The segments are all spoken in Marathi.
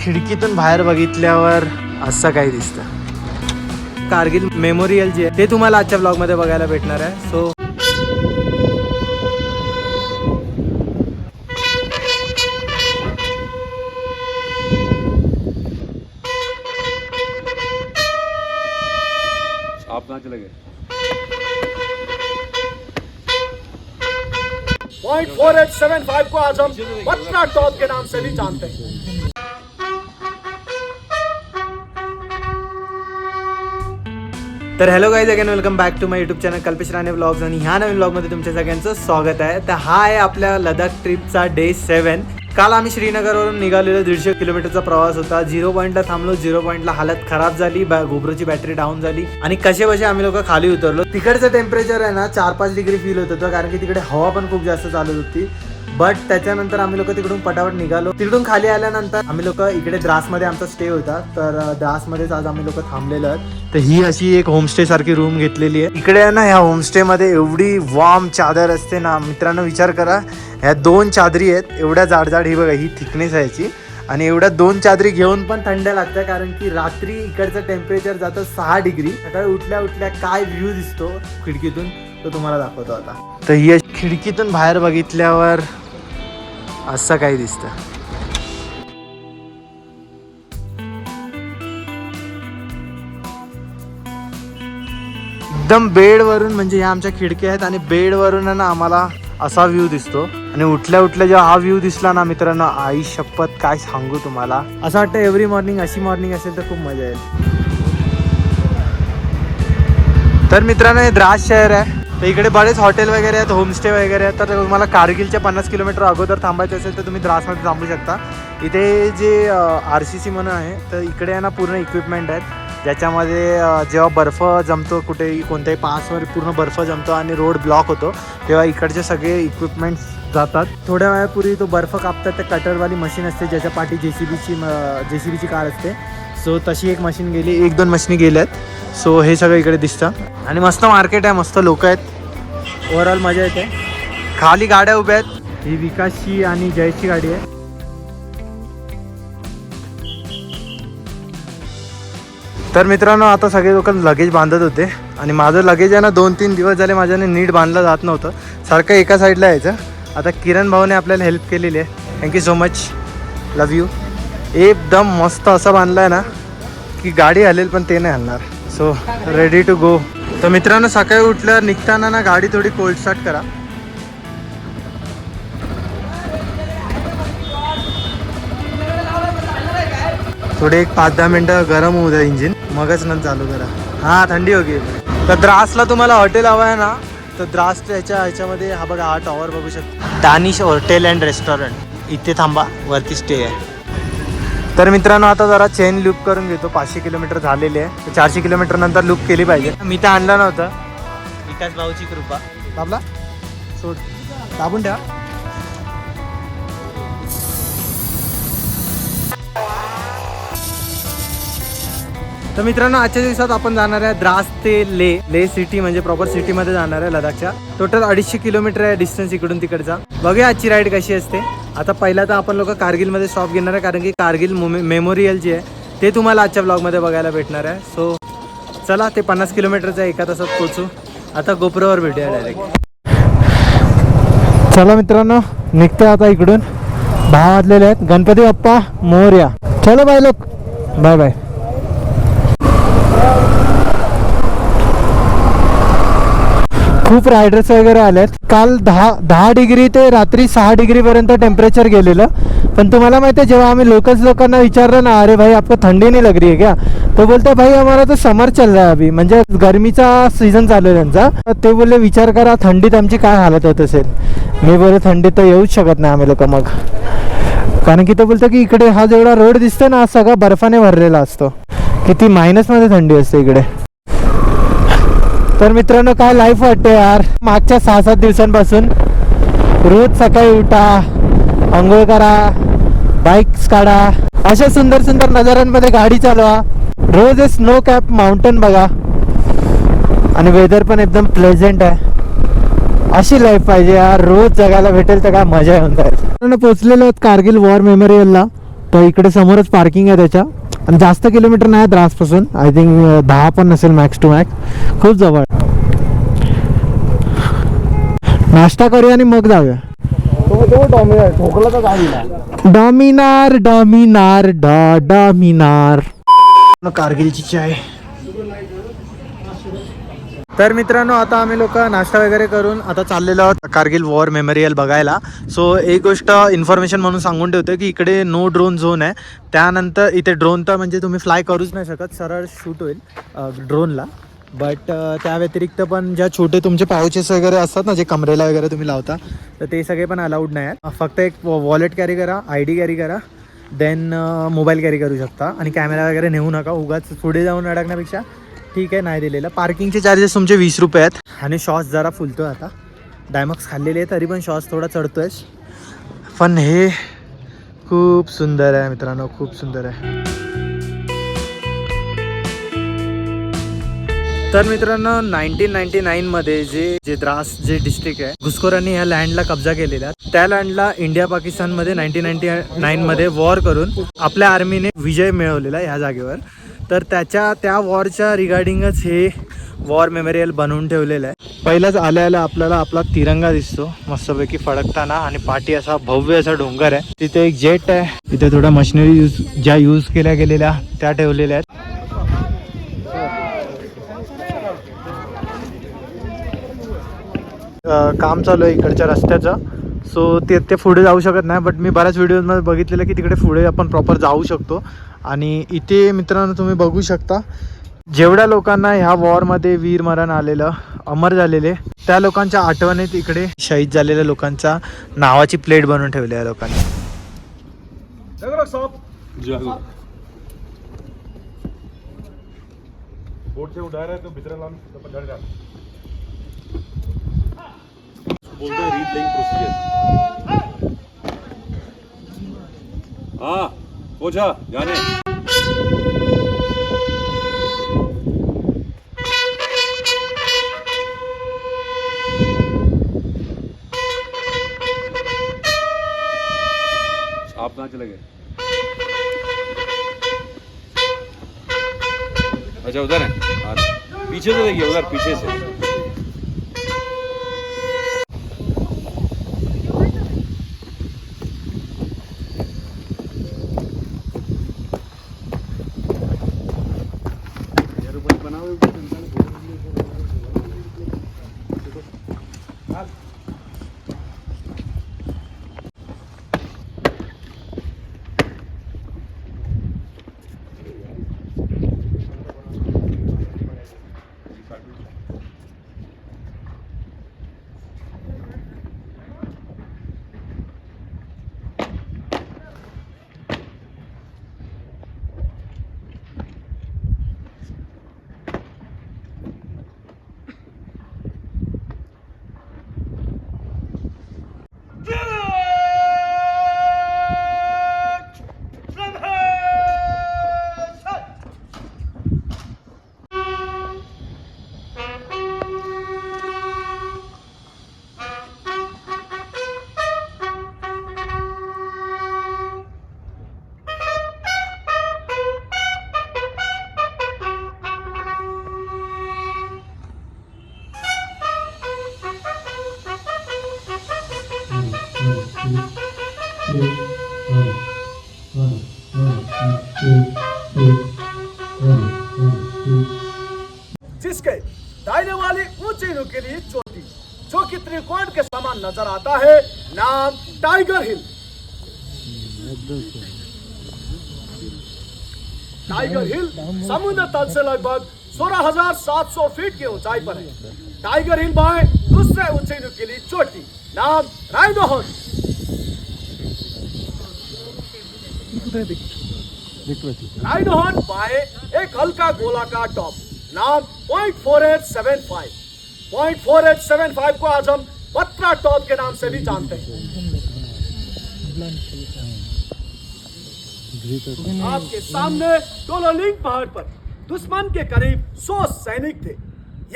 खिडकीतून बाहेर बघितल्यावर असं काही दिसतं. कारगिल मेमोरियल जे आहे ते तुम्हाला आजच्या ब्लॉगमध्ये बघायला भेटणार आहे. सो आप कहाँ चले गए? Point four eight seven five को आज हम पटना टॉप के नाम से भी जानते हैं। तर hello guys again welcome back to my YouTube channel Kalpesh Rane blogs आणि ह्या नवीन ब्लॉगमध्ये तुमच्या सगळ्यांचं स्वागत आहे. तर हा आहे आपल्या लडाख ट्रिपचा डे सेवन काल आम्ही श्रीनगरवरून निघालेलो दीडशे किलोमीटरचा प्रवास होता. झिरो पॉईंटला थांबलो झिरो पॉईंटला हालत खराब झाली बॅ- गोब्रोची बॅटरी डाऊन झाली. आणि कसे बसे आम्ही लोक खाली उतरलो. तिकडचं टेम्परेचर आहे ना चार पाच डिग्री फील होत होतं कारण की तिकडे हवा पण खूप जास्त चालत होती. बट त्याच्यानंतर आम्ही लोक तिकडून पटापट निघालो. तिकडून खाली आल्यानंतर आम्ही लोक इकडे द्रासमध्ये आमचा स्टे होता. तर अ, द्रासमध्येच आज आम्ही लोक थांबलेलो आहेत. तर ही अशी एक होमस्टे सारखी रूम घेतलेली आहे. इकडे ना ह्या होमस्टे मध्ये एवढी वाम चादर असते ना मित्रांनो विचार करा. ह्या दोन चादरी आहेत. एवढ्या जाड जाड ही बघा ही थिकनेस आहे याची. आणि एवढ्या दोन चादरी घेऊन पण थंड लागतं कारण की रात्री इकडचं टेम्परेचर जातं सहा डिग्री सकाळी उठल्या उठल्या काय व्ह्यू दिसतो? खिडकीतून. तो तुम्हाला दाखवतो आता. तर ही खिडकीतून बाहेर बघितल्यावर असं काही दिसतं. एकदम बेडवरून म्हणजे ह्या आमच्या खिडक्या आहेत आणि बेडवरून ना आम्हाला असा व्ह्यू दिसतो. आणि उठल्या उठल्या जेव्हा हा व्ह्यू दिसला ना मित्रांनो आई शपथ काय सांगू तुम्हाला? असं वाटतं एव्हरी मॉर्निंग अशी मॉर्निंग असेल तर खूप मजा येईल. तर मित्रांनो हे द्रास शहर आहे. तर इकडे बरेच हॉटेल वगैरे आहेत होमस्टे वगैरे आहेत. तर तुम्हाला कारगिलच्या पन्नास किलोमीटर अगोदर थांबायचं असेल तर तुम्ही द्रासमध्ये थांबू शकता. इथे जे आर सी सी म्हणून आहे तर इकडे आहे ना पूर्ण इक्विपमेंट आहेत. ज्याच्यामध्ये जेव्हा बर्फ जमतो कुठेही कोणत्याही पासवर पूर्ण बर्फ जमतो आणि रोड ब्लॉक होतो तेव्हा इकडचे सगळे इक्विपमेंट्स जातात. थोड्या वेळापूर्वी तो बर्फ कापतात त्या कटरवाली मशीन असते ज्याच्या पाठी जे सी बीची जे सी बीची कार असते. सो तशी एक मशीन गेली. एक दोन मशीनी गेल्या आहेत सो हे सगळं इकडे दिसतं. आणि मस्त मार्केट आहे. मस्त लोक आहेत. ओव्हरऑल मजा येते. खाली गाड्या उभ्या आहेत. ही विकासची आणि जयची गाडी आहे. तर मित्रांनो आता सगळे लोक लगेज बांधत होते. आणि माझं लगेज आहे ना दोन तीन दिवस झाले माझ्याने नीट बांधलं जात नव्हतं. सारखं एका साईडला यायचं. आता किरण भाऊने आपल्याला हेल्प केलेली आहे. Thank you so much love you एकदम मस्त असं बांधलाय ना की गाडी हलेल पण ते नाही हलणार. सो रेडी टू गो तर मित्रांनो सकाळी उठल्यावर निघताना ना गाडी थोडी कोल्ड स्टार्ट करा. थोडे एक पाच दहा मिनटं गरम होऊ द्या इंजिन मगच नंतर चालू करा. हां थंडी होगी. तर द्रासला तुम्हाला हॉटेल हवं आहे ना तर द्रासच्या ह्याच्या ह्याच्यामध्ये हा बघा हा टॉवर बघू शकता. दानिश हॉटेल अँड रेस्टॉरंट इथे थांबा वरती स्टे आहे. तर मित्रांनो आता जरा चेन लूप करून घेतो. पाचशे किलोमीटर झालेले आहे. चारशे किलोमीटर नंतर लूप केली पाहिजे. मी तर आणलं नव्हतं. विकास भाऊची कृपा. दाबला सोड. दाबून ठेवा. तर मित्रांनो आजच्या दिवसात आपण जाणार आहे द्रास ते ले. ले सिटी म्हणजे प्रॉपर सिटीमध्ये जाणार आहे लडाखच्या. टोटल अडीचशे किलोमीटर आहे डिस्टन्स इकडून तिकडचा. बघूया आजची राईड कशी असते. आता पहिला तर आपण लोक कारगिलमध्ये स्टॉप घेणार आहे कारण की कारगिल मेमोरियल जे आहे ते तुम्हाला आजच्या ब्लॉगमध्ये बघायला भेटणार आहे. सो चला ते पन्नास किलोमीटरचं एका तासात पोचू आता गोपुरावर भेटूया डायरेक्ट चला मित्रांनो निघतोय आता इकडून. भाव वाजलेले आहेत. गणपती बाप्पा मोर्या. चलो बाय लोक. Bye bye. खूप रायडर्स वगैरे आलेत काल दहा दहा डिग्री ते रात्री सहा डिग्रीपर्यंत टेम्परेचर गेलेलं. पण तुम्हाला माहिती आहे जेव्हा आम्ही लोकल्स लोकांना विचारलं ना अरे भाई आपको थंडी नाही लग रही है क्या? तो बोलते भाई हमारा तो समर चल रहा है अभी. म्हणजे गरमीचा सीझन चालू आहे त्यांचा. ते बोलले विचार करा थंडीत आमची काय हालत होत असेल? मी बोलले थंडीत तर येऊच शकत नाही आम्ही लोक मग. कारण की तो बोलतो की इकडे हा जेवढा रोड दिसतो ना हा सगळा बर्फाने भरलेला असतो. किती मायनसमध्ये थंडी असते इकडे. तर मित्रांनो काय लाईफ वाटते यार? मागच्या सहा सात दिवसांपासून रोज सकाळी उठा आंघोळ करा बाईक्स काढा अशा सुंदर सुंदर नजारांमध्ये गाडी चालवा. रोज हे स्नो कॅप माउंटन बघा. आणि वेदर पण एकदम प्लेझेंट आहे. अशी लाईफ पाहिजे यार. रोज जगायला भेटेल तर काय मजा येऊन जाईल. पोचलेलो आहोत कारगिल वॉर मेमोरियलला तर इकडे समोरच पार्किंग आहे त्याच्या. आणि जास्त किलोमीटर नाही आहेत रासपासून आय थिंक दहा पण नसेल मॅक्स टू मॅक्स खूप जवळ. नाश्ता करूया आणि मग जाऊया. डॉमिनार डॉमिनार डॉ डॉमिनार. कारगिलची चाय. तर मित्रांनो आता आम्ही लोक नाश्ता वगैरे करून आता चाललेलो आहोत कारगिल वॉर मेमोरियल बघायला. सो एक गोष्ट इन्फॉर्मेशन म्हणून सांगून ठेवतो की इकडे नो ड्रोन झोन आहे. त्यानंतर इथे ड्रोन तर म्हणजे तुम्ही फ्लाय करूच नाही शकत सरळ शूट होईल ड्रोनला बट त्या व्यतिरिक्त पण ज्या छोटे तुमचे पाऊचेस वगैरे असतात ना जे कमरेला वगैरे तुम्ही लावता तर ते सगळे पण अलाउड नाही आहेत. फक्त एक वॉलेट कॅरी करा आय डी कॅरी करा देन मोबाईल कॅरी करू शकता. आणि कॅमेरा वगैरे नेऊ नका उगाच पुढे जाऊन अडकण्यापेक्षा ठीक आहे नाही दिलेलं. पार्किंगचे चार्जेस तुमचे वीस रुपये आहेत. आणि शॉस जरा फुलतोय आता. डायमॉक्स खाल्लेले आहे तरी पण शॉस थोडा चढतोय पण हे खूप सुंदर आहे मित्रांनो खूप सुंदर आहे. तर मित्रांनो नाईन्टीन नाईन्टी नाईनमध्ये जे जे द्रास जे डिस्ट्रिक्ट आहे घुसखोरांनी ह्या लँडला कब्जा केलेला आहे. त्या लँडला इंडिया पाकिस्तानमध्ये नाईन्टीन नाईन्टी नाईनमध्ये वॉर करून आपल्या आर्मीने विजय मिळवलेला आहे ह्या जागेवर. तर त्याच्या त्या वॉरच्या रिगार्डिंगच हे वॉर मेमोरियल बनवून ठेवलेलं आहे. पहिलाच आल्या आल्या आपल्याला आपला तिरंगा दिसतो मस्तपैकी फडकताना आणि पाठी असा भव्य असा डोंगर आहे. तिथे एक जेट आहे तिथे थोड्या मशिनरी यूज ज्या यूज केल्या गेलेल्या त्या ठेवलेल्या आहेत. काम चालू आहे इकडच्या रस्त्याचं. सो ते ते पुढे जाऊ शकत नाही बट मी बऱ्याच व्हिडिओमध्ये बघितलेलं की तिकडे पुढे आपण प्रॉपर जाऊ शकतो. आणि इथे मित्रांनो तुम्ही बघू शकता जेवढ्या लोकांना ह्या वॉरमध्ये वीरमरण आलेलं अमर झालेले त्या लोकांच्या आठवणीत इकडे शहीद झालेल्या लोकांच्या नावाची प्लेट बनवून ठेवली आहे लोकांनी बोलते हैं रीड जाने आप कहाँ चले गए अच्छा उधर है पीछे से देखिए उधर पीछे से जिसके दाहिने वाली ऊँची नुकीली चोटी जो कि त्रिकोण के समान नज़र आता है नाम टाइगर हिल। टाइगर हिल समुद्र तल से लगभग 16,700 फीट की ऊंचाई पर है। टाइगर हिल बाय दूसरे ऊँची लिए चोटी नाम बाय एक हल्का गोलाकार टॉप नाम point four eight seven five point four eight seven five को आज हम पत्रा टॉप के नाम से भी जानते हैं। आपके सामने टोलोलिंग पहाड़ पर दुश्मन के करीब 100 सैनिक थे।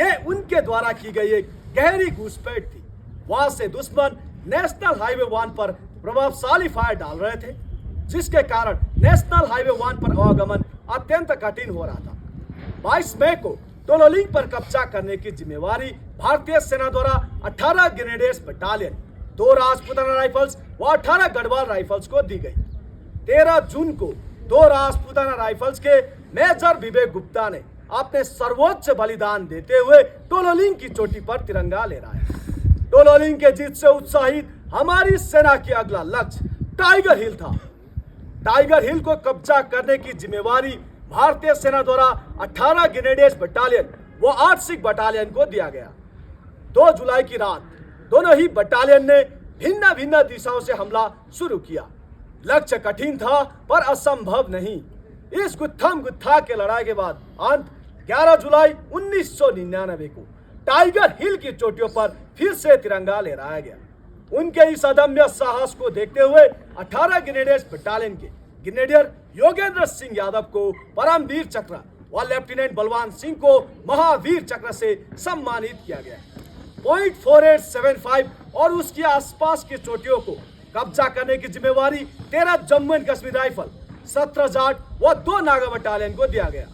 ये उनके द्वारा की गई एक गहरी घुसपैठ थी। वहाँ से दुश्मन नेशनल हाईवे वन पर प्रभावशाली फायर डाल रहे थे। जिसके कारण नेशनल हाईवे वन पर आवागमन अत्यंत कठिन हो रहा था। 22 मई को टोलोलिंग पर कब्जा करने की जिम्मेवारी भारतीय सेना द्वारा 18 ग्रेनेडियर्स बटालियन, दो राजपूताना राइफल्स व 18 गढ़वाल राइफल्स को दी गई। 13 जून को दो राजपूताना राइफल्स के मेजर विवेक गुप्ता ने अपने सर्वोच्च बलिदान देते हुए टोलोलिंग की चोटी पर तिरंगा लहराया। टोलोलिंग के जीत से उत्साहित हमारी सेना की अगला लक्ष्य टाइगर हिल था। टाइगर हिल को कब्जा करने की जिम्मेवारी भारतीय सेना द्वारा 18 ग्रेनेडियर्स बटालियन व आठ सिख बटालियन को दिया गया। 2 जुलाई की रात, दोनों ही बटालियन ने भिन्न भिन्न दिशाओं से हमला शुरू किया। लक्ष्य कठिन था, पर असंभव नहीं। इस गुत्थम गुत्था के लड़ाई के बाद, अंत 11 जुलाई 1999 को, टाइगर हिल की चोटियों पर फिर से तिरंगा लहराया गया। उनके इस अदम्य साहस को देखते हुए 18 ग्रेनेडियर्स बटालियन के ग्रेनेडियर योगेंद्र सिंह यादव को परमवीर चक्र व लेफ्टिनेंट बलवान सिंह को महावीर चक्र से सम्मानित किया गया point four eight seven five और उसके आसपास की चोटियों को कब्जा करने की जिम्मेवारी तेरह जम्मू एंड कश्मीर राइफल, सत्रह जाट व दो नागा बटालियन को दिया गया।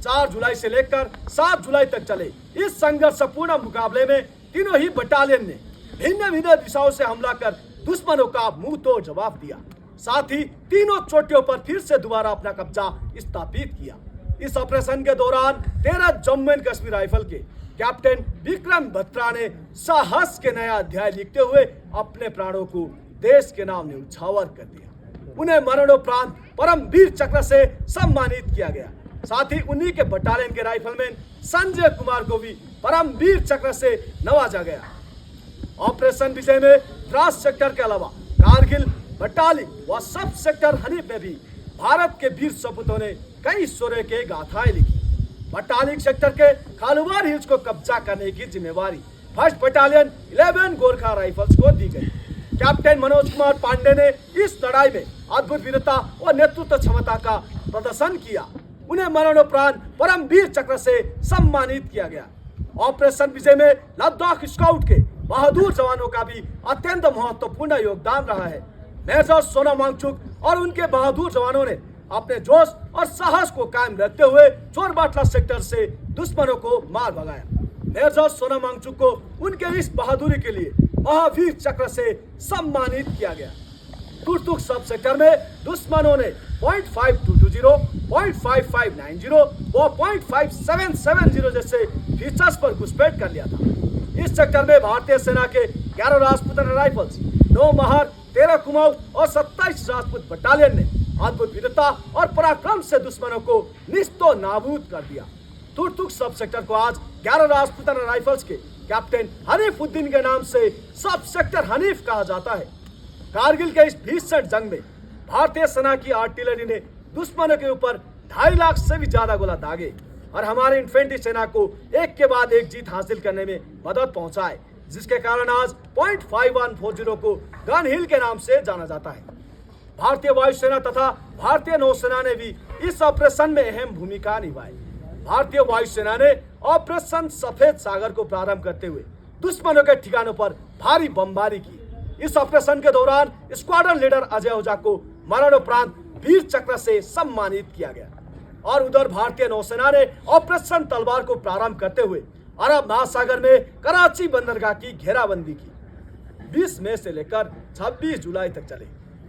चार जुलाई से लेकर सात जुलाई तक चले इस संघर्षपूर्ण मुकाबले में तीनों ही बटालियन ने भिन्न भिन्न दिशाओं से हमला कर दुश्मनों का मुँह तोड़ जवाब दिया। साथ ही तीनों चोटियों पर फिर से दोबारा अपना कब्जा स्थापित किया। इस ऑपरेशन के दौरान तेरह जम्मू एंड कश्मीर राइफल के कैप्टन विक्रम बत्रा ने साहस के नया अध्याय लिखते हुए अपने प्राणों को देश के नाम उछावर कर दिया। उन्हें मरणोपरांत परमवीर चक्र से सम्मानित किया गया। साथ ही उन्हीं के बटालियन के राइफलमैन संजय कुमार को भी परमवीर चक्र से नवाजा गया। ऑपरेशन विजय में द्रास सेक्टर के अलावा कारगिल, बटाली व सब सेक्टर हनीफ में भी भारत के वीर सपूतों ने कई शौर्य के गाथाएँ लिखी। बटालिक सेक्टर के खालुवार हिल्स को कब्जा करने की जिम्मेवारी फ़र्स्ट बटालियन 11 गोरखा राइफल्स को दी गई। कैप्टन मनोज कुमार पांडे ने इस लड़ाई में अद्भुत वीरता और नेतृत्व क्षमता का प्रदर्शन किया। उन्हें मरणोपरांत परमवीर चक्र से सम्मानित किया गया। ऑपरेशन विजय में लद्दाख स्काउट के बहादुर जवानों का भी अत्यंत महत्वपूर्ण योगदान रहा है। मेजर सोना मांगचुक और उनके बहादुर जवानों ने अपने जोश और साहस को कायम रखते हुए चोर बाटला सेक्टर से दुश्मनों को मार भगाया। मेजर सोना मांगचुक को उनके इस बहादुरी के लिए महावीर चक्र से सम्मानित किया गया। तुर्तुक सब सेक्टर में दुश्मनों ने point five two two zero, point five five nine zero व point five seven seven zero जैसे फीचर्स पर घुसपैठ कर लिया था। इस सेक्टर में भारतीय सेना के ग्यारह राजपूताना राइफल्स, नौ महार, तेरह कुमाऊं और सत्ताईस राजपूत बटालियन ने अद्भुत वीरता और पराक्रम से दुश्मनों को निस्तो नाबूद कर दिया। तुर्तुक सब सेक्टर को आज ग्यारह राजपूताना राइफल्स के कैप्टन हनीफुद्दीन के नाम से सब सेक्टर हनीफ कहा जाता है। कारगिल के इस भीषण जंग में भारतीय सेना की आर्टिलरी ने दुश्मनों के ऊपर ढाई लाख से भी ज़्यादा गोला दागे। और हमारे इन्फेंट्री सेना को एक के बाद एक जीत हासिल करने में मदद पहुँचाए, जिसके कारण आज point five one four zero को गन हिल के नाम से जाना जाता है। भारतीय वायुसेना तथा भारतीय नौसेना ने भी इस ऑपरेशन में अहम भूमिका निभाई। भारतीय वायुसेना ने ऑपरेशन सफ़ेद सागर को प्रारंभ करते हुए दुश्मनों के ठिकानों पर भारी बमबारी की। इस ऑपरेशन के दौरान स्क्वाड्रन लीडर अजय ओझा को मरणोपरांत वीर चक्र से सम्मानित किया गया। और उधर भारतीय नौसेना ने ऑपरेशन तलवार को प्रारंभ करते हुए अरब महासागर में कराची बंदरगाह की घेराबंदी की। 20 मई से लेकर 26 जुलाई तक चले।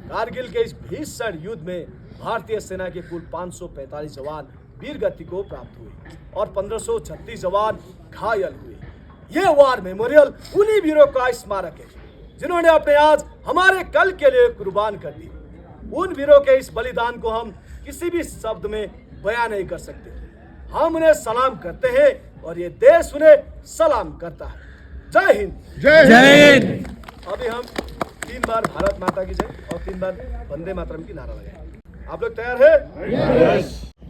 कारगिल के इस भीषण युद्ध में भारतीय सेना के कुल 545 जवान वीर गति को प्राप्त हुए और 1536 जवान घायल हुए। ये वार मेमोरियल उन्हीं वीरों का स्मारक है, जिन्होंने अपने आज हमारे कल के लिए कुर्बान कर दी उन वीरों के इस बलिदान को हम किसी भी शब्द में बयान नहीं कर सकते। हम उन्हें सलाम करते हैं और ये देश उन्हें सलाम करता है। जय हिंद। जय हिंद। अभी हम तीन बार भारत माता की जय और तीन बार वंदे मातरम की नारा लगाएँगे। आप लोग तैयार हैं?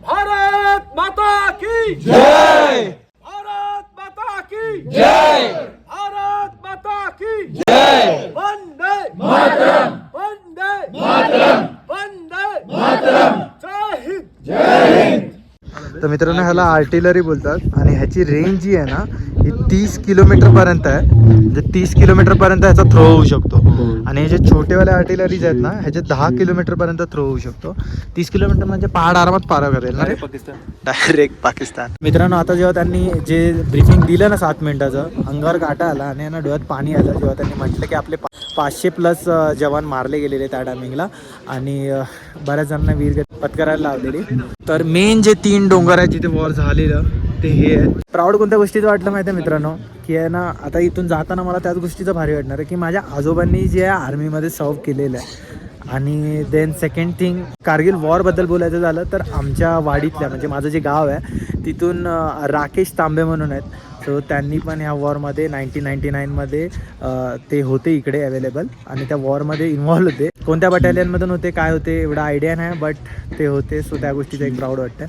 भारत माता की जय। भारत माता की जय। मित्रांनो ह्याला आर्टिलरी बोलतात. आणि ह्याची रेंज जी आहे ना ही तीस किलोमीटर पर्यंत आहे. म्हणजे तीस किलोमीटर पर्यंत ह्याचा थ्रो होऊ शकतो. आणि हे जे छोटेवाले आर्टिलरीज आहेत ना ह्याचे दहा किलोमीटर पर्यंत थ्रो होऊ शकतो. तीस किलोमीटर म्हणजे पहाड आरामात पार करेल ना पाकिस्तान. डायरेक्ट पाकिस्तान. मित्रांनो आता जेव्हा त्यांनी जे ब्रीफिंग दिलं ना सात मिनिटाचं अंगावर काटा आला आणि यांना डोळ्यात पाणी आलं जेव्हा त्यांनी म्हटलं की आपले पा- पाचशे प्लस जवान मारले गेलेले त्या टायमिंगला आणि बऱ्याच जणांना वीर पत्करायला लावलेली. तर मेन जे तीन डोंगर आहेत जिथे वॉर झालेलं ते हे आहे प्राऊड कोणत्या गोष्टीचं वाटलं माहिती आहे मित्रांनो? की आहे ना आता इथून जाताना मला त्याच गोष्टीचं भारी वाटणार आहे की माझ्या आजोबांनी जे आर्मीमध्ये सर्व केलेलं आहे. आणि देन सेकंड थिंग कारगिल वॉरबद्दल बोलायचं झालं तर आमच्या वाडीतल्या म्हणजे माझं जे गाव आहे तिथून राकेश तांबे म्हणून आहेत. सो त्यांनी पण ह्या वॉरमध्ये नाईन्टीन नाईन्टी नाईनमध्ये ते होते इकडे अवेलेबल आणि त्या वॉरमध्ये इन्व्हॉल्व होते. कोणत्या बटालियनमधून होते काय होते एवढा आयडिया नाही बट ते होते. सो त्या गोष्टीचं एक प्राऊड वाटतं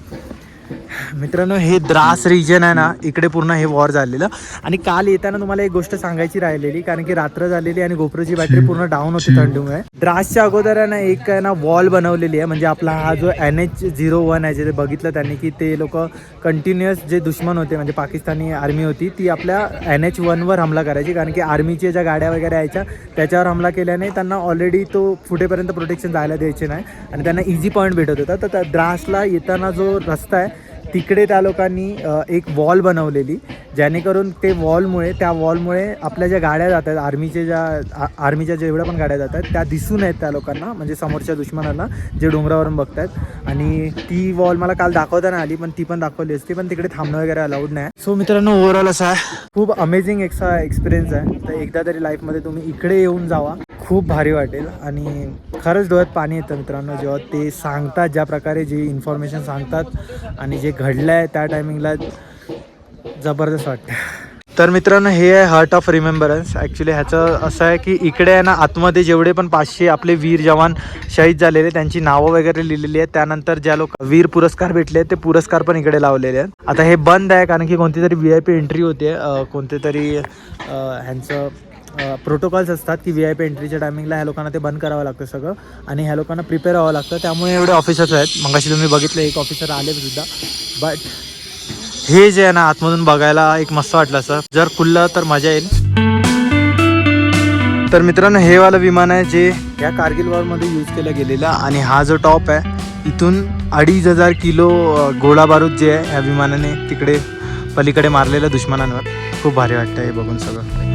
मित्रांनो हे द्रास रिजन आहे ना इकडे पूर्ण हे वॉर झालेलं. आणि काल येताना तुम्हाला एक गोष्ट सांगायची राहिलेली कारण की रात्र झालेली आणि गोप्रोची बॅटरी पूर्ण डाऊन होती थंडीमुळे. द्रासच्या अगोदर आहे ना एक आहे ना वॉल बनवलेली आहे. म्हणजे आपला हा जो एन एच झिरो वन आहे जे बघितलं त्यांनी की ते लोक कंटिन्युअस जे दुश्मन होते म्हणजे पाकिस्तानी आर्मी होती ती आपल्या एन एच वनवर हमला करायची. कारण की आर्मीच्या ज्या गाड्या वगैरे यायच्या त्याच्यावर हमला केल्याने त्यांना ऑलरेडी तो फुटेपर्यंत प्रोटेक्शन जायला द्यायचे नाही. आणि त्यांना इझी पॉईंट भेटत होता. तर द्रासला येताना जो रस्ता आहे तिकडे त्या लोकांनी एक वॉल बनवलेली जेणेकरून ते वॉलमुळे त्या वॉलमुळे आपल्या ज्या गाड्या जातात आर्मीचे ज्या आ- आर्मीच्या जेवढ्या पण गाड्या जातात त्या दिसून आहेत त्या लोकांना म्हणजे समोरच्या दुश्मनांना जे डोंगरावरून बघतात आणि ती वॉल मला काल दाखवताना आली पण ती पण दाखवली असती पण तिकडे थांबणं वगैरे अलाउड नाही. सो मित्रांनो ओव्हरऑल असा आहे. खूप अमेझिंग एक एक्सपिरियन्स आहे. तर एकदा तरी लाईफमध्ये तुम्ही इकडे येऊन जावा. खूप भारी वाटेल. आणि खरंच डोळ्यात पाणी येतं मित्रांनो जेव्हा ते सांगतात ज्या प्रकारे जे इन्फॉर्मेशन सांगतात आणि जे घडलं आहे त्या टायमिंगला जबरदस्त वाटतं तर मित्रांनो हे आहे हार्ट ऑफ रिमेंबरन्स ॲक्च्युली ह्याचं असं आहे की इकडे आहे ना आतमध्ये जेवढे पण पाचशे आपले वीर जवान शहीद झालेले त्यांची नावं वगैरे लिहिलेली आहेत. त्यानंतर ज्या लोक वीर पुरस्कार भेटले आहेत ते पुरस्कार पण इकडे लावलेले आहेत. आता हे बंद आहे कारण की कोणती तरी व्ही आय पी एंट्री होते कोणते तरी ह्यांचं प्रोटोकॉल्स असतात की व्ही आय पी एंट्रीच्या टायमिंगला ह्या लोकांना ते बंद करावं लागतं सगळं. आणि ह्या लोकांना प्रिपेअर व्हावं लागतं. त्यामुळे एवढे ऑफिसर्स आहेत. मगाशी तुम्ही बघितलं एक ऑफिसर आले सुद्धा. बट हे जे आहे ना आतमधून बघायला एक मस्त वाटलं असं. जर खुललं तर मजा येईल. तर मित्रांनो हे वालं विमान आहे जे या कारगिल वॉरमध्ये यूज केलं गेलेलं आणि हा जो टॉप आहे इथून अडीच हजार किलो गोळा बारूद जे आहे ह्या विमानाने तिकडे पलीकडे मारलेलं दुश्मनांवर. खूप भारी वाटतं हे बघून सगळं.